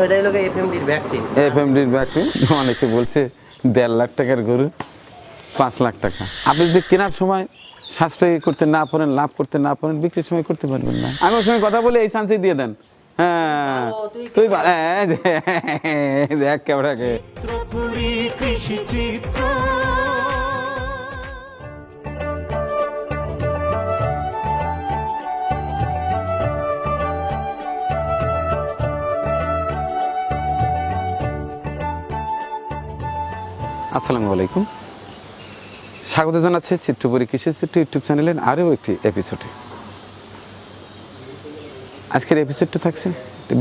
ওইটাই লোকে এফএমডির vaccine এফএমডির vaccine অনেকে বলছে দেড় লাখ টাকার গরু পাঁচ লাখ টাকা। আপনি যদি কেনার সময় সাশ্রয় করতে না পারেন লাভ করতে না পারেন বিক্রির সময় করতে পারবেন না। আমি ওর সঙ্গে কথা বলে এই চান্সই দিয়ে দেন। হ্যাঁ। তুই তুই বা- হ্যাঁ, যে- দেখ কেমন কৃষি চিত্র। আসসালামু আলাইকুম। স্বাগত জানাচ্ছি চিত্রপুরী কৃষি চিত্র ইউটিউব চ্যানেলের আরও একটি এপিসোডে আজকের এপিসোডটা থাকছে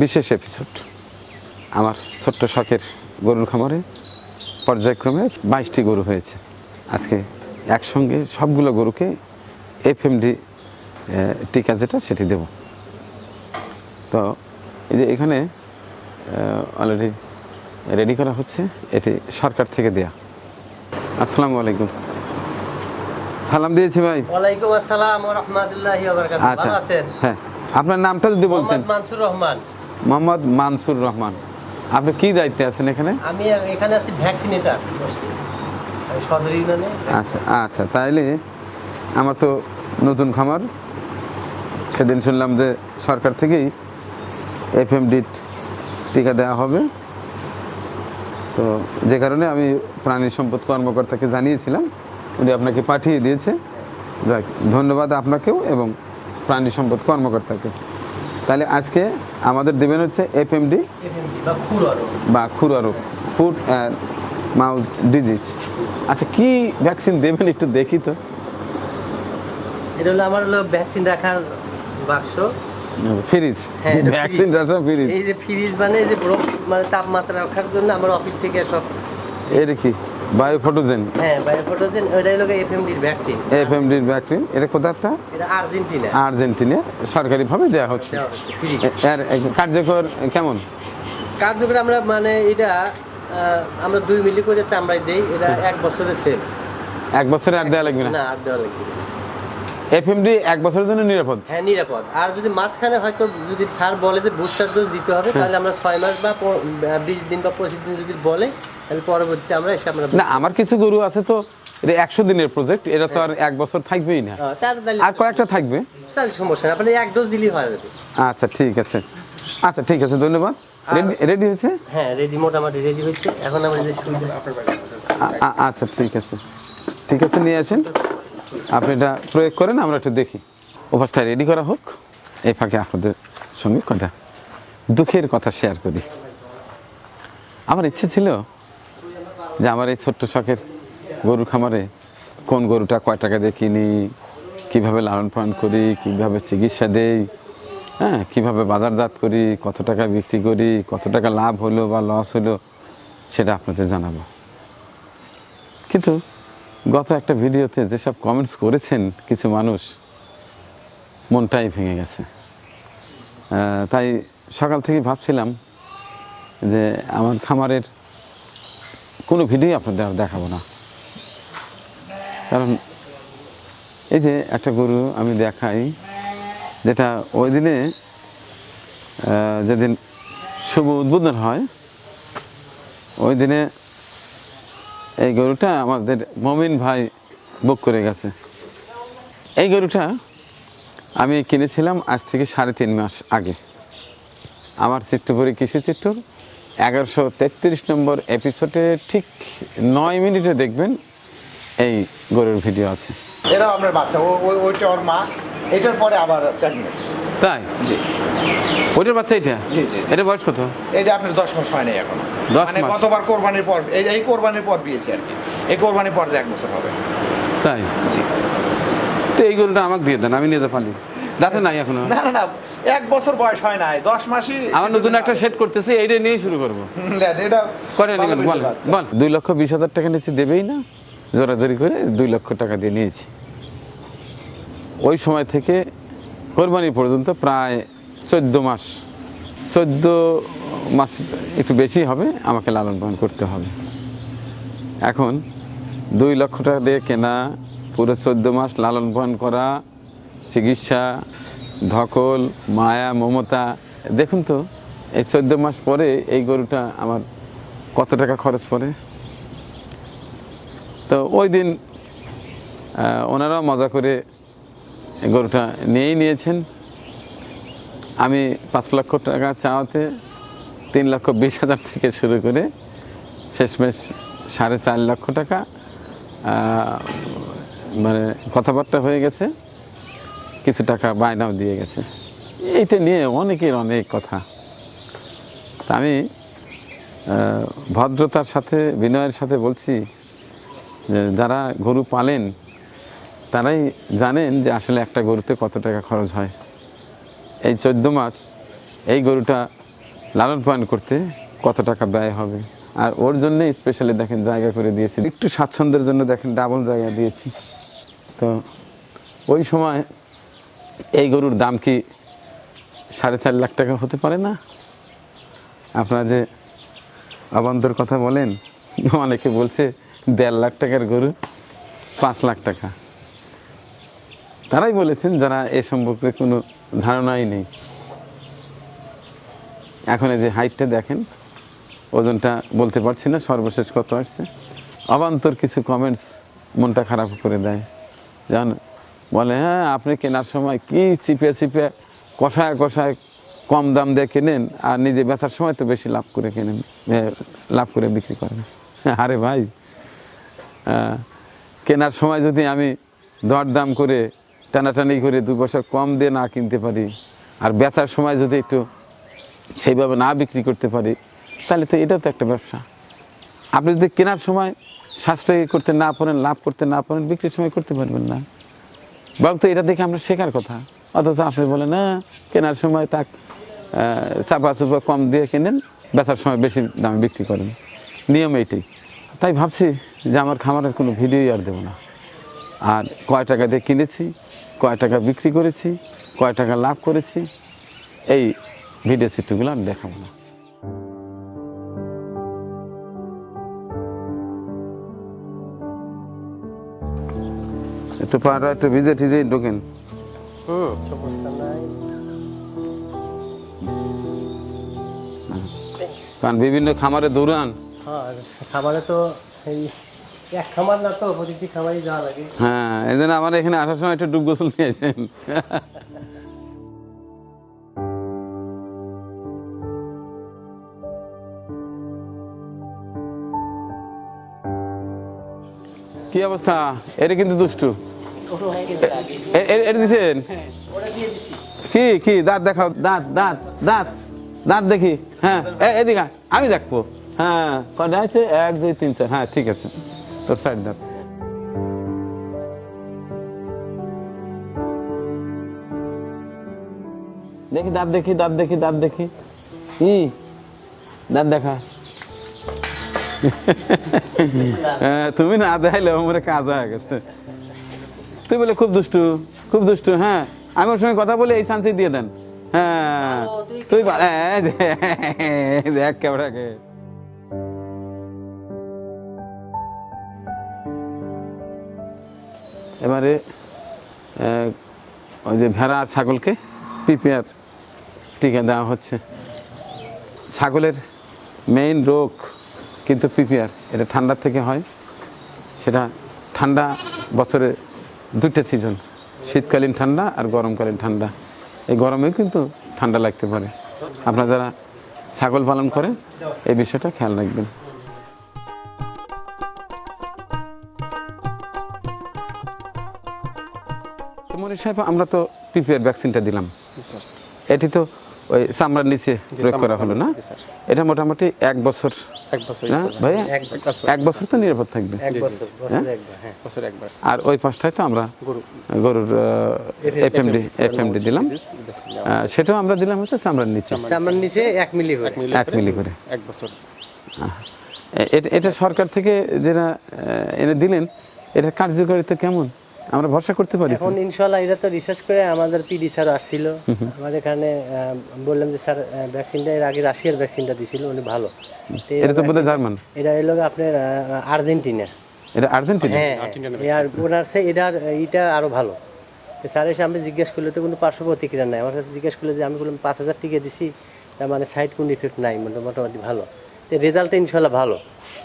বিশেষ এপিসোড আমার ছোট্ট শখের গরুর খামারে পর্যায়ক্রমে বাইশটি গরু হয়েছে। আজকে একসঙ্গে সবগুলো গরুকে এফ এফএমডি টিকা যেটা সেটি দেব। তো এই যে এখানে অলরেডি রেডি করা হচ্ছে। এটি সরকার থেকে দেয়া। আসসালামু আলাইকুম। সালাম দিয়েছি ভাই। ওয়ালাইকুম আসসালাম ওয়া রাহমাতুল্লাহি ওয়া বারাকাতুহু। আচ্ছা। হ্যাঁ। আপনার নামটা যদি বলতেন। মানসুর রহমান। মোহাম্মদ মানসুর রহমান। আপনি কি দায়িত্বে আছেন এখানে? আমি এখানে আছি ভ্যাকসিনেটার সদর ইউনিয়নে আচ্ছা আচ্ছা। তাইলে আমার তো নতুন খামার। সেদিন শুনলাম যে সরকার থেকেই এফএমডি টিকা দেওয়া হবে। তো যে কারণে আমি প্রাণী সম্পদ কর্মকর্তাকে জানিয়েছিলাম উনি আপনাকে পাঠিয়ে দিয়েছে। যাক ধন্যবাদ আপনাকেও এবং প্রাণী সম্পদ কর্মকর্তাকে। তাহলে আজকে আমাদের দেবেন হচ্ছে এফএমডি এফএমডি বা খুরো বা খুরা রোগ ফুড অ্যান্ড মাউথ ডিজিজ। আচ্ছা কি ভ্যাকসিন দেবেন একটু দেখি তো। এটা হলো আমার হলো ভ্যাকসিন রাখার বাক্স। ফ্রিজ। হ্যাঁ, ভ্যাকসিন fridge। ফ্রিজ। এই যে ফ্রিজ মানে এই যে মানে তাপমাত্রা রাখার জন্য আমার অফিস থেকে সব এর কি? বায়ো ফটোজেন হ্যাঁ বাইরে ফটো দেন ওইটাই লোকে এফএমডির ভ্যাকসিন এফএমডির ভ্যাকসিন এটা কোথাটা এটা আর্জেন্টিনা। আর্জেন্টিনা। সরকারিভাবে দেওয়া হচ্ছে। এর কার্যকর কেমন? কার্যকর আমরা মানে এটা আমরা দুই মিলি করে চামড়াই দেই। এটা এক বছরের সেল এক বছরে আর দেওয়া লাগবে না? না আর দেওয়া লাগবে। এফএমডি এক বছরের জন্য নিরাপদ। হ্যাঁ নিরাপদ। আর যদি মাঝখানে হয়তো যদি স্যার বলে যে বুস্টার ডোজ দিতে হবে তাহলে আমরা ছয় মাস বা বিশ দিন বা পঁচিশ দিন যদি বলে তাহলে পরবর্তীতে আমরা এসে আমরা না আমার কিছু গরু আছে তো এটা একশো দিনের প্রজেক্ট এটা তো আর এক বছর থাকবেই না। আর কয়েকটা থাকবে। তাহলে সমস্যা না আপনি এক ডোজ দিলেই হয়ে যাবে। আচ্ছা ঠিক আছে। আচ্ছা ঠিক আছে ধন্যবাদ। রেডি হয়েছে? হ্যাঁ রেডি মোটামুটি রেডি হয়েছে। এখন আমরা আচ্ছা ঠিক আছে। ঠিক আছে নিয়ে আসেন। আপনি এটা প্রয়োগ করেন, আমরা একটু দেখি। অবস্থা রেডি করা হোক। এই ফাঁকে আপনাদের সঙ্গে কথা, দুঃখের কথা শেয়ার করি। আমার ইচ্ছে ছিল যে আমার এই ছোট্ট শখের গরু খামারে কোন গরুটা কয় টাকা দিয়ে কিনি, কীভাবে লালন পালন করি, কীভাবে চিকিৎসা দেই হ্যাঁ কীভাবে বাজারজাত করি, কত টাকা বিক্রি করি, কত টাকা লাভ হলো বা লস হলো, সেটা আপনাদের জানাব। কিন্তু গত একটা ভিডিওতে যেসব কমেন্টস করেছেন কিছু মানুষ, মনটাই ভেঙে গেছে। তাই সকাল থেকে ভাবছিলাম যে আমার খামারের কোনো ভিডিও আপনাদের আর দেখাবো না। কারণ এই যে একটা গরু আমি দেখাই, যেটা ওই দিনে যেদিন শুভ উদ্বোধন হয়, ওই দিনে এই গরুটা আমাদের মমিন ভাই বুক করে গেছে। এই গরুটা আমি কিনেছিলাম আজ থেকে সাড়ে তিন মাস আগে। আমার চিত্রপুরী কৃষি চিত্র, এগারোশো তেত্রিশ নম্বর এপিসোডে ঠিক নয় মিনিটে দেখবেন এই গরুর ভিডিও আছে। এরাও আপনার বাচ্চা ওইটা ওর মা। এটার পরে আবার প্রেগনেন্ট তাই? জি। ওইটার বাচ্চা এটা জি, জি। এটা বয়স কত? এটা আপনার দশ মাস হয় নাই এখন। দশ মানে মাস? গতবার কোরবানির পর এই এই কোরবানির পর বিয়েছি আর কি। এই কোরবানির পর যে এক বছর হবে। তাই? জি। তো এই গরুটা আমাকে দিয়ে দেন আমি নিয়ে যেতে পারি দাঁতে নাই এখনও? না না না এক বছর বয়স হয় নাই দশ মাসই আমার নতুন একটা সেট করতেছি এইটা নিয়ে শুরু করব। এটা করে নেবেন বল বল। দুই লক্ষ বিশ হাজার টাকা নিয়েছি দেবেই না? জোরাজোরি করে দুই লক্ষ টাকা দিয়ে নিয়েছি। ওই সময় থেকে কোরবানি পর্যন্ত প্রায় চোদ্দ মাস চোদ্দ মাস একটু বেশি হবে আমাকে লালন পালন করতে হবে। এখন দুই লক্ষ টাকা দিয়ে কেনা পুরো চোদ্দ মাস লালন পালন করা, চিকিৎসা, ধকল, মায়া, মমতা, দেখুন তো, এই চোদ্দ মাস পরে এই গরুটা আমার কত টাকা খরচ পড়ে? তো ওই দিন ওনারাও মজা করে গরুটা নিয়েই নিয়েছেন। আমি পাঁচ লক্ষ টাকা চাওয়াতে তিন লক্ষ বিশ হাজার থেকে শুরু করে শেষমেশ সাড়ে চার লক্ষ টাকা মানে কথাবার্তা হয়ে গেছে। কিছু টাকা বায়নাও দিয়ে গেছে। এইটা নিয়ে অনেকের অনেক কথা। আমি ভদ্রতার সাথে, বিনয়ের সাথে বলছি যারা গরু পালেন তারাই জানেন যে আসলে একটা গরুতে কত টাকা খরচ হয়। এই চোদ্দ মাস এই গরুটা লালন পালন করতে কত টাকা ব্যয় হবে? আর ওর জন্য স্পেশালি দেখেন জায়গা করে দিয়েছি। একটু স্বাচ্ছন্দ্যের জন্য দেখেন ডাবল জায়গা দিয়েছি। তো ওই সময় এই গরুর দাম কি সাড়ে চার লাখ টাকা হতে পারে না? আপনারা যে অবান্তর কথা বলেন, অনেকে বলছে দেড় লাখ টাকার গরু পাঁচ লাখ টাকা। তারাই বলেছেন যারা এ সম্পর্কে কোনো ধারণাই নেই। এখন এই যে হাইটটা দেখেন, ওজনটা বলতে পারছি না, সর্বশেষ কত আসছে। অবান্তর কিছু কমেন্টস মনটা খারাপ করে দেয়। যেমন বলে হ্যাঁ আপনি কেনার সময় কি চিপে চিপে কষায় কষায় কম দাম দিয়ে কেনেন আর নিজে বেচার সময় তো বেশি লাভ করে কেনেন লাভ করে বিক্রি করেন? আরে ভাই কেনার সময় যদি আমি দর দাম করে টানাটানি করে দু পয়সা কম দিয়ে না কিনতে পারি। আর বেচার সময় যদি একটু সেইভাবে না বিক্রি করতে পারি, তাহলে তো এটা তো একটা ব্যবসা। আপনি যদি কেনার সময় সাশ্রয় করতে না পারেন, লাভ করতে না পারেন, বিক্রির সময় করতে পারবেন না। বরং তো এটা দেখে আমরা শেখার কথা। অথচ আপনি বলেন, না, কেনার সময় তাক চাপা চুপা কম দিয়ে কেনেন, বেচার সময় বেশি দামে বিক্রি করেন। নিয়ম এইটাই। তাই ভাবছি যে আমার খামারের কোনো ভিডিওই আর দেবো না। আর কয় টাকা দিয়ে কিনেছি কয় টাকা বিক্রি করেছি কয় টাকা লাভ করেছি এই ভিডিও চিত্রগুলো আমি দেখাবো না। একটু পাটা একটু ভিজে টিজে ঢোকেন। কারণ বিভিন্ন খামারে দৌড়ান। হ্যাঁ খামারে তো এই এক খামার না তো প্রতিটি খামারই যাওয়া লাগে। হ্যাঁ এই জন্য আমার এখানে আসার সময় একটু ডুব গোসল নিয়েছেন কি অবস্থা? এটা কিন্তু দুষ্টু। হয়ে এটা দিছেন? কি কি? দাঁত দেখাও দাঁত দাঁত দাঁত দাঁত দেখি। হ্যাঁ এদিকে আমি দেখব। হ্যাঁ কটা আছে? এক দুই তিন চার। হ্যাঁ ঠিক আছে। তোর দেখি দাঁত দেখি দাঁত দেখি দাঁত দেখি। কি? দাঁত দেখা। হ্যাঁ, তুমি না দেখাইলে আমার কাজ হয়ে গেছে। তুই বলে খুব দুষ্টু খুব দুষ্টু হ্যাঁ। আমি ওর সঙ্গে কথা বলে এই চান্সই দিয়ে দেন। হ্যাঁ। তুই দেখ ক্যামেরাকে এবারে ওই যে ভেড়া আর ছাগলকে পিপিআর টিকা দেওয়া হচ্ছে। ছাগলের মেইন রোগ কিন্তু পিপিআর এটা ঠান্ডার থেকে হয়। সেটা ঠান্ডা বছরে দুইটা সিজন শীতকালীন ঠান্ডা আর গরমকালীন ঠান্ডা। এই গরমেও কিন্তু ঠান্ডা লাগতে পারে। আপনারা যারা ছাগল পালন করেন, এই বিষয়টা খেয়াল রাখবেন। সাহেব আমরা তো পিপিআর ভ্যাকসিনটা দিলাম। এটি তো ওই চামড়ার নিচে প্রয়োগ করা হলো না? এটা মোটামুটি এক বছর। এক বছর ভাইয়া? এক বছর তো নিরাপদ থাকবে। এক বছর বছরে একবার হ্যাঁ একবার। আর ওই পাঁচটায় তো আমরা গরুর এফএমডি এফএমডি দিলাম। সেটাও আমরা দিলাম হচ্ছে চামড়ার নিচে। চামড়ার নিচে। এক মিলি করে। এক মিলি করে। এক বছর। এটা- এটা সরকার থেকে যেটা এনে দিলেন এটা কার্যকারিতা কেমন? আমরা ভরসা করতে পারি এখন ইনশাল্লাহ এটা তো রিসার্চ করে আমাদের পিডি স্যার আসছিল। আমাদের এখানে বললাম যে স্যার ভ্যাকসিনটা এর আগে রাশিয়ার ভ্যাকসিনটা দিছিল উনি ভালো। এটা তো বোধহয় জার্মান। এটা এলো আপনার আর্জেন্টিনা। এটা আর্জেন্টিনা? হ্যাঁ হ্যাঁ। আর ওনার সে এটার এইটা আরও ভালো। তো স্যার এসে আমি জিজ্ঞেস করলে তো কোনো পার্শ্ব প্রতিক্রিয়া নাই? আমার কাছে জিজ্ঞেস করলে যে আমি বললাম পাঁচ হাজার টিকা দিছি তার মানে সাইড কোন ইফেক্ট নাই মোটা- মোটামুটি ভালো। তো রেজাল্টটা ইনশাল্লাহ ভালো।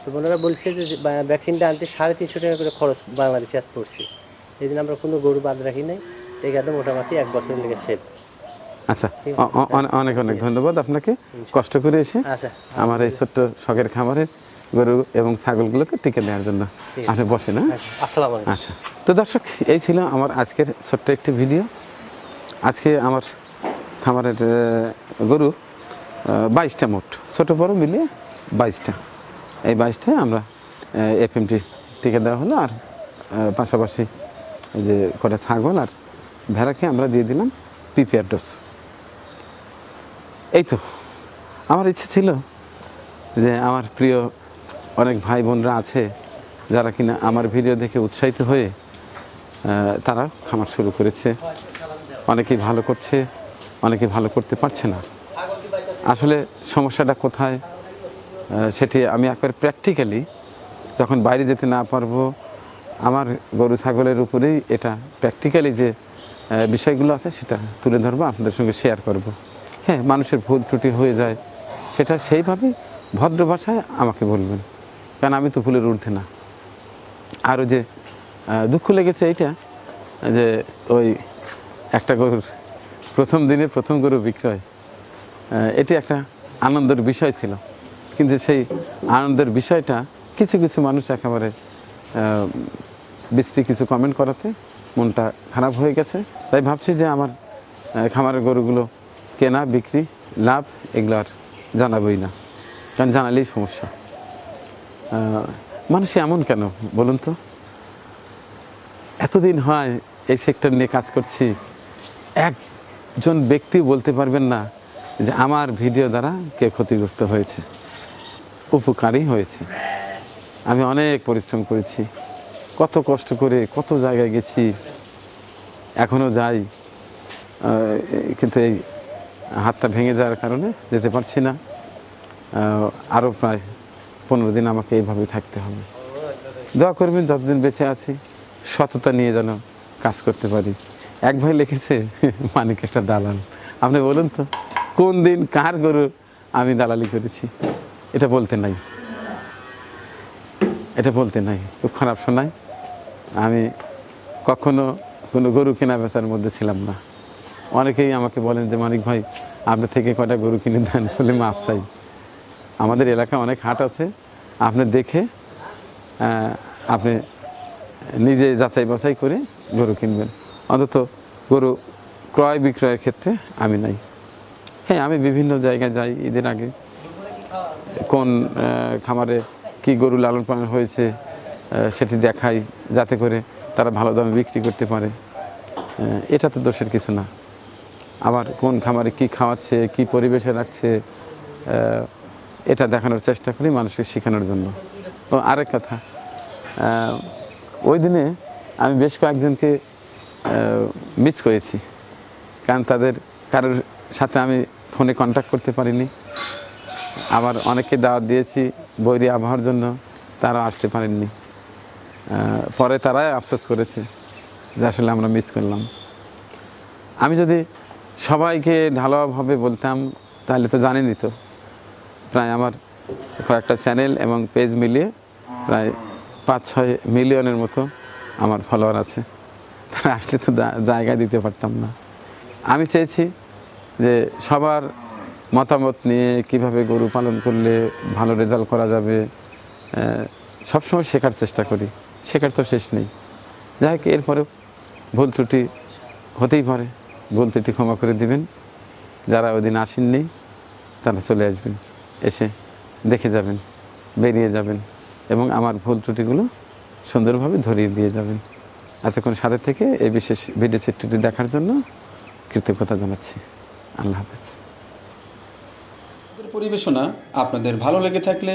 তো ওনারা বলছে যে ভ্যাকসিনটা আনতে সাড়ে তিনশো টাকা করে খরচ বাংলাদেশে আজ পড়ছে। এই জন্য আমরা কোনো গরু বাদ রাখি নাই। এই গাড়িটা মোটামুটি এক বছর লেগে সেভ আচ্ছা অনেক অনেক ধন্যবাদ আপনাকে। কষ্ট করে এসে আচ্ছা। আমার এই ছোট্ট শখের খামারের গরু এবং ছাগলগুলোকে টিকে দেওয়ার জন্য আপনি বসেন হ্যাঁ? আচ্ছা, আচ্ছা। তো দর্শক এই ছিল আমার আজকের ছোট্ট একটি ভিডিও। আজকে আমার খামারের গরু বাইশটা মোট। ছোট বড় মিলিয়ে বাইশটা। এই বাইশটায় আমরা এফএমটি টিকে দেওয়া হলো আর পাশাপাশি যে কটা ছাগল আর ভেড়াকে আমরা দিয়ে দিলাম পিপিআর ডোজ। এই তো, আমার ইচ্ছে ছিল যে আমার প্রিয় অনেক ভাই বোনরা আছে যারা কিনা আমার ভিডিও দেখে উৎসাহিত হয়ে তারা খামার শুরু করেছে। অনেকেই ভালো করছে, অনেকে ভালো করতে পারছে না। আসলে সমস্যাটা কোথায়? সেটি আমি একবার প্র্যাকটিক্যালি যখন বাইরে যেতে না পারব আমার গরু, ছাগলের উপরেই এটা প্র্যাকটিক্যালি যে বিষয়গুলো আছে সেটা তুলে ধরবো, আপনাদের সঙ্গে শেয়ার করব। হ্যাঁ মানুষের ভুল ত্রুটি হয়ে যায়, সেটা সেইভাবে ভদ্র ভাষায় আমাকে বলবেন, কারণ আমি তো ভুলের ঊর্ধ্বে না। আরও যে দুঃখ লেগেছে এইটা, যে ওই একটা গরুর প্রথম দিনে প্রথম গরু বিক্রয় এটি একটা আনন্দের বিষয় ছিল। কিন্তু সেই আনন্দের বিষয়টা কিছু কিছু মানুষ একেবারে বিশ্রী কিছু কমেন্ট করাতে মনটা খারাপ হয়ে গেছে। তাই ভাবছি যে আমার খামারের গরুগুলো কেনা, বিক্রি, লাভ এগুলো আর জানাবই না। কারণ জানালেই সমস্যা। মানুষ এমন কেন বলুন তো? এতদিন হয় এই সেক্টর নিয়ে কাজ করছি, একজন ব্যক্তি বলতে পারবেন না যে আমার ভিডিও দ্বারা কে ক্ষতিগ্রস্ত হয়েছে, উপকারী হয়েছে। আমি অনেক পরিশ্রম করেছি। কত কষ্ট করে কত জায়গায় গেছি এখনও যাই। কিন্তু এই হাতটা ভেঙে যাওয়ার কারণে যেতে পারছি না। আরও প্রায় পনেরো দিন আমাকে এইভাবেই থাকতে হবে। দোয়া করবেন, যতদিন বেঁচে আছি, সততা নিয়ে যেন কাজ করতে পারি। এক ভাই লিখেছে, মানিক একটা দালাল। আপনি বলুন তো, কোন দিন কার গরু আমি দালালি করেছি? এটা বলতে নাই। এটা বলতে নাই, খুব খারাপ শোনায়। আমি কখনো কোনো গরু কেনা বেচার মধ্যে ছিলাম না। অনেকেই আমাকে বলেন যে, মানিক ভাই আপনার থেকে কটা গরু কিনে দেন বলে মাপ চাই। আমাদের এলাকায় অনেক হাট আছে। আপনি দেখে আপনি নিজে যাচাই বাছাই করে গরু কিনবেন। অন্তত গরু ক্রয় বিক্রয়ের ক্ষেত্রে আমি নাই। হ্যাঁ আমি বিভিন্ন জায়গায় যাই ঈদের আগে। কোন খামারে কি গরু লালন পালন হয়েছে সেটি দেখাই যাতে করে তারা ভালো দামে বিক্রি করতে পারে। এটা তো দোষের কিছু না। আবার কোন খামারে কি খাওয়াচ্ছে, কি পরিবেশে রাখছে এটা দেখানোর চেষ্টা করি মানুষকে শেখানোর জন্য। ও আরেক কথা ওই দিনে আমি বেশ কয়েকজনকে মিস করেছি। কারণ তাদের কারোর সাথে আমি ফোনে কন্ট্যাক্ট করতে পারিনি। আবার অনেকে দাওয়াত দিয়েছি বৈরী আবহাওয়ার জন্য তারা আসতে পারেননি। পরে তারাই আফসোস করেছে যে আসলে আমরা মিস করলাম। আমি যদি সবাইকে ঢালাওভাবে বলতাম, তাহলে তো জানেনই তো, প্রায় আমার কয়েকটা চ্যানেল এবং পেজ মিলিয়ে প্রায় পাঁচ ছয় মিলিয়নের মতো আমার ফলোয়ার আছে। তারা আসলে তো জায়গা দিতে পারতাম না। আমি চেয়েছি যে সবার মতামত নিয়ে কীভাবে গরু পালন করলে ভালো রেজাল্ট করা যাবে সবসময় শেখার চেষ্টা করি। শেখার তো শেষ নেই। যাই হোক, এরপরেও ভুল ত্রুটি হতেই পারে। ভুল ত্রুটি ক্ষমা করে দিবেন। যারা ওদিন আসেননি, তারা চলে আসবেন, এসে দেখে যাবেন, বেরিয়ে যাবেন এবং আমার ভুল ত্রুটিগুলো সুন্দরভাবে ধরিয়ে দিয়ে যাবেন। এতক্ষণ সাথে থেকে এই বিশেষ ভিডিও চিত্রটি দেখার জন্য কৃতজ্ঞতা জানাচ্ছি। আল্লাহ হাফেজ। পরিবেশনা আপনাদের ভালো লেগে থাকলে